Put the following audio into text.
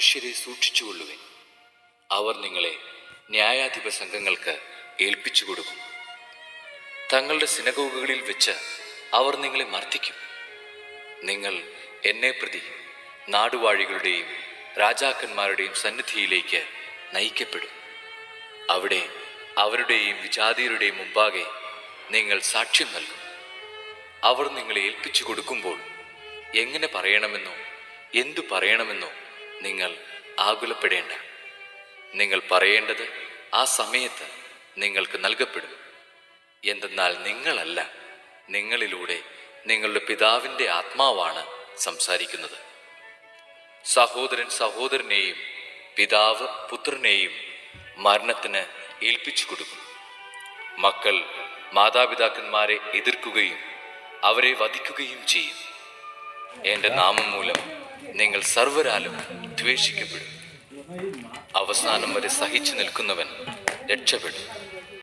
മനുഷ്യരെ സൂക്ഷിച്ചുകൊള്ളുവിൻ അവർ നിങ്ങളെ ന്യായാധിപ സംഘങ്ങൾക്ക് ഏൽപ്പിച്ചു കൊടുക്കും. തങ്ങളുടെ സിനഗോഗുകളിൽ വെച്ച് അവർ നിങ്ങളെ മർദ്ദിക്കും. നിങ്ങൾ എന്നെ പ്രതി നാടുവാഴികളുടെയും രാജാക്കന്മാരുടെയും സന്നിധിയിലേക്ക് നയിക്കപ്പെടും. അവിടെ അവരുടെയും വിജാതിയരുടെയും മുമ്പാകെ നിങ്ങൾ സാക്ഷ്യം നൽകും. അവർ നിങ്ങളെ ഏൽപ്പിച്ചു കൊടുക്കുമ്പോൾ എങ്ങനെ പറയണമെന്നോ എന്തു പറയണമെന്നോ നിങ്ങൾ ആകുലപ്പെടേണ്ട. നിങ്ങൾ പറയേണ്ടത് ആ സമയത്ത് നിങ്ങൾക്ക് നൽകപ്പെടും. എന്തെന്നാൽ നിങ്ങളല്ല നിങ്ങളിലൂടെ നിങ്ങളുടെ പിതാവിന്റെ ആത്മാവാണ് സംസാരിക്കുന്നത്. സഹോദരൻ സഹോദരനെയും പിതാവ് പുത്രനെയും മരണത്തിന് ഏൽപ്പിച്ചു കൊടുക്കും. മക്കൾ മാതാപിതാക്കന്മാരെ എതിർക്കുകയും അവരെ വധിക്കുകയും ചെയ്യും. എന്റെ നാമം മൂലം നിങ്ങൾ സർവരാലും ദ്വേഷിക്കപ്പെടും അവസാനം വരെ സഹിച്ചു നിൽക്കുന്നവൻ രക്ഷപ്പെടും.